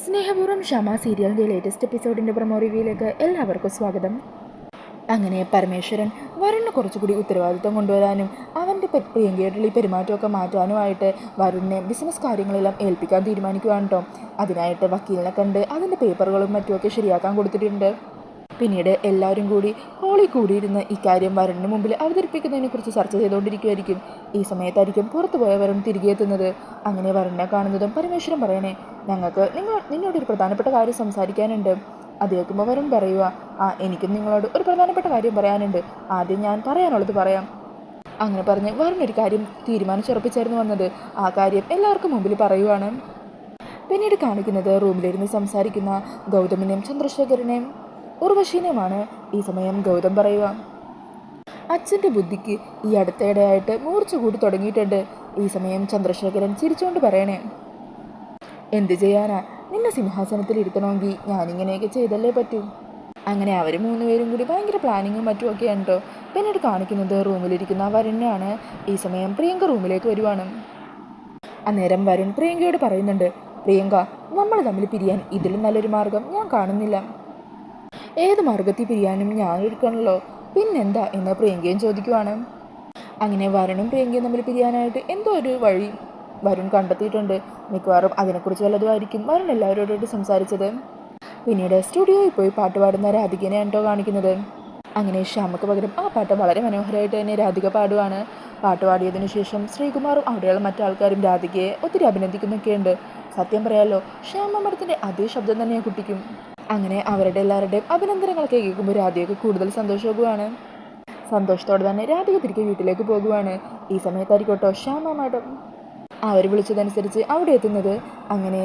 സ്നേഹപൂർവം ക്ഷമ സീരിയലിന്റെ ലേറ്റസ്റ്റ് എപ്പിസോഡിന്റെ പ്രൊമോ റിവ്യൂയിലേക്ക് എല്ലാവർക്കും സ്വാഗതം. അങ്ങനെ പരമേശ്വരൻ വരുണിന് കുറച്ചുകൂടി ഉത്തരവാദിത്വം കൊണ്ടുവരാനും അവന്റെ പ്രിയങ്കയായിട്ടുള്ള ഈ പെരുമാറ്റമൊക്കെ മാറ്റാനുമായിട്ട് വരുണിനെ ബിസിനസ് കാര്യങ്ങളെല്ലാം ഏൽപ്പിക്കാൻ തീരുമാനിക്കുകയാണ് കേട്ടോ അതിനായിട്ട് വക്കീലിനെ കണ്ട് അതിന്റെ പേപ്പറുകളും മറ്റുമൊക്കെ ശരിയാക്കാൻ കൊടുത്തിട്ടുണ്ട്. പിന്നീട് എല്ലാവരും കൂടി ഹോളിൽ കൂടിയിരുന്ന് ഇക്കാര്യം വരുണിന് മുമ്പിൽ അവതരിപ്പിക്കുന്നതിനെക്കുറിച്ച് ചർച്ച ചെയ്തുകൊണ്ടിരിക്കുമായിരിക്കും ഈ സമയത്തായിരിക്കും പുറത്തു പോയ തിരികെ എത്തുന്നത്. അങ്ങനെ വരുണിനെ കാണുന്നതും പരമേശ്വരൻ പറയണേ ഞങ്ങൾക്ക് നിങ്ങൾ നിന്നോടൊരു പ്രധാനപ്പെട്ട കാര്യം സംസാരിക്കാനുണ്ട്. അത് കേൾക്കുമ്പോൾ വരുൺ പറയുക ആ എനിക്കും നിങ്ങളോട് ഒരു പ്രധാനപ്പെട്ട കാര്യം പറയാനുണ്ട്. ആദ്യം ഞാൻ പറയാനുള്ളത് പറയാം. അങ്ങനെ പറഞ്ഞ് വരുൺ ഒരു കാര്യം തീരുമാനിച്ചുറപ്പിച്ചായിരുന്നു വന്നത്. ആ കാര്യം എല്ലാവർക്കും മുമ്പിൽ പറയുവാണ്. പിന്നീട് കാണിക്കുന്നത് റൂമിലിരുന്ന് സംസാരിക്കുന്ന ഗൗതമിനെയും ചന്ദ്രശേഖരനെയും. ഉർവശീനെയുമാണ് ഈ സമയം ഗൗതം പറയുക. അച്ഛന്റെ ബുദ്ധിക്ക് ഈ അടുത്തിടെയായിട്ട് മൂർച്ച കൂടി തുടങ്ങിയിട്ടുണ്ട്. ഈ സമയം ചന്ദ്രശേഖരൻ ചിരിച്ചുകൊണ്ട് പറയണേ എന്ത് ചെയ്യാനാ? നിന്നെ സിംഹാസനത്തിൽ ഇരുത്തണമെങ്കിൽ ഞാനിങ്ങനെയൊക്കെ ചെയ്തല്ലേ പറ്റൂ? അങ്ങനെ അവർ മൂന്നുപേരും കൂടി ഭയങ്കര പ്ലാനിങ്ങും മറ്റും ഒക്കെ ഉണ്ടോ? പിന്നീട് കാണിക്കുന്നത് റൂമിലിരിക്കുന്ന വരുണിനാണ്. ഈ സമയം പ്രിയങ്ക റൂമിലേക്ക് വരുവാണ്. അന്നേരം വരുൺ പ്രിയങ്കയോട് പറയുന്നുണ്ട് പ്രിയങ്ക നമ്മൾ തമ്മിൽ പിരിയാൻ ഇതിലും നല്ലൊരു മാർഗം ഞാൻ കാണുന്നില്ല. ഏത് മാർഗത്തിൽ പിരിയാനും ഞാൻ എടുക്കണല്ലോ പിന്നെന്താ? എന്ന് പ്രിയങ്കയും ചോദിക്കുവാണ്. അങ്ങനെ വരുണും പ്രിയങ്കയും തമ്മിൽ പിരിയാനായിട്ട് എന്തോ ഒരു വഴി വരുൺ കണ്ടെത്തിയിട്ടുണ്ട്. മിക്കവാറും അതിനെക്കുറിച്ച് വല്ലതുമായിരിക്കും വരുൺ എല്ലാവരോടായിട്ട് സംസാരിച്ചത്. പിന്നീട് സ്റ്റുഡിയോയിൽ പോയി പാട്ട് പാടുന്ന രാധികനെയാണ് കേട്ടോ കാണിക്കുന്നത്. അങ്ങനെ ശ്യാമക്ക് പകരം ആ പാട്ട് വളരെ മനോഹരമായിട്ട് തന്നെ രാധിക പാടുവാണ്. പാട്ട് പാടിയതിനു ശേഷം ശ്രീകുമാറും അവിടെയുള്ള മറ്റാൾക്കാരും രാധികയെ ഒത്തിരി അഭിനന്ദിക്കുന്നൊക്കെയുണ്ട്. സത്യം പറയാലോ ശ്യാമ മഠത്തിന്റെ അതേ ശബ്ദം തന്നെയാണ് കുട്ടിക്കും. അങ്ങനെ അവരുടെ എല്ലാവരുടെയും അഭിനന്ദനങ്ങൾ കേൾക്കുമ്പോൾ രാധികക്ക് കൂടുതൽ സന്തോഷമാകുവാണ്. സന്തോഷത്തോടെ തന്നെ രാധിക തിരികെ വീട്ടിലേക്ക് പോകുവാണ്. ഈ സമയത്തായിരിക്കോട്ടോ ശ്യാമ മാഡം. അവർ വിളിച്ചതനുസരിച്ച് അവിടെ എത്തുന്നത് അങ്ങനെ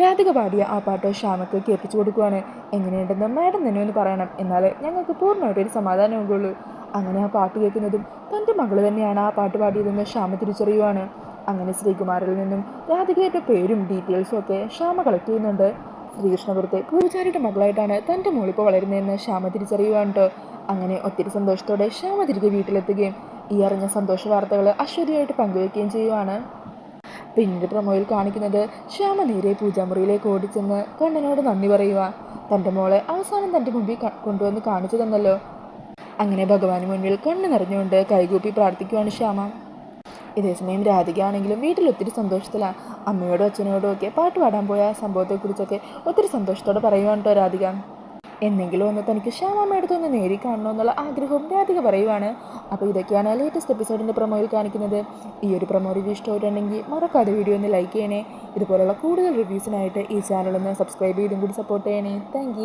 രാധിക പാടിയ ആ പാട്ട് ശ്യാമക്ക് കേൾപ്പിച്ചു കൊടുക്കുവാണ്. എങ്ങനെയുണ്ടെന്ന് മാഡം തന്നെ ഒന്ന് പറയണം. എന്നാലേ ഞങ്ങൾക്ക് പൂർണമായിട്ടൊരു സമാധാനമാകുള്ളൂ അങ്ങനെ ആ പാട്ട് കേൾക്കുന്നതും തന്റെ മകൾ തന്നെയാണ് ആ പാട്ട് പാടിയതെന്ന് ശ്യാമ തിരിച്ചറിയുവാണ്. അങ്ങനെ ശ്രീകുമാറിൽ നിന്നും രാധികയുടെ പേരും ഡീറ്റെയിൽസും ഒക്കെ ശ്യാമ കളക്ട് ചെയ്യുന്നുണ്ട്. ശ്രീകൃഷ്ണപുരത്തെ പൂജാരിയുടെ മകളായിട്ടാണ് തന്റെ മോളിപ്പോൾ വളരുന്നതെന്ന് ശ്യാമ തിരിച്ചറിയുകയാണ് കേട്ടോ. അങ്ങനെ ഒത്തിരി സന്തോഷത്തോടെ ശ്യാമ തിരികെ വീട്ടിലെത്തുകയും ഈ അറിഞ്ഞ സന്തോഷ വാർത്തകൾ അശ്വതിയായിട്ട് പങ്കുവയ്ക്കുകയും ചെയ്യുവാണ്. പിന്നീട് പ്രമോയിൽ കാണിക്കുന്നത് ശ്യാമ നേരെ പൂജാമുറിയിലേക്ക് ഓടിച്ചെന്ന് കണ്ണനോട് നന്ദി പറയുക. തന്റെ മോളെ അവസാനം തന്റെ മുമ്പിൽ കൊണ്ടുവന്ന് കാണിച്ചു തന്നല്ലോ. അങ്ങനെ ഭഗവാന് മുന്നിൽ കണ്ണ് നിറഞ്ഞുകൊണ്ട് കൈകൂപ്പി പ്രാർത്ഥിക്കുവാണ് ശ്യാമ. ഇതേസമയം രാധികയാണെങ്കിലും വീട്ടിൽ ഒത്തിരി സന്തോഷത്തിലാണ് അമ്മയോടും അച്ഛനോടും ഒക്കെ പാട്ട് പാടാൻ പോയ സംഭവത്തെക്കുറിച്ചൊക്കെ ഒത്തിരി സന്തോഷത്തോടെ പറയുവാണ് കേട്ടോ രാധിക. എന്നെങ്കിലും ഒന്ന് തനിക്ക് ശ്യാമമ്മയടുത്ത് ഒന്ന് നേരി കാണണമെന്നുള്ള ആഗ്രഹവും രാധിക പറയുവാണ്. അപ്പോൾ ഇതൊക്കെയാണ് ലേറ്റസ്റ്റ് എപ്പിസോഡിന്റെ പ്രൊമോയിൽ കാണിക്കുന്നത്. ഈ ഒരു പ്രൊമോ റിവ്യൂ ഇഷ്ടമായിട്ടുണ്ടെങ്കിൽ മറക്കാതെ വീഡിയോ ഒന്ന് ലൈക്ക് ചെയ്യണേ. ഇതുപോലുള്ള കൂടുതൽ റിവ്യൂസിനായിട്ട് ഈ ചാനൽ ഒന്ന് സബ്സ്ക്രൈബ് ചെയ്തും കൂടി സപ്പോർട്ട് ചെയ്യണേ. താങ്ക്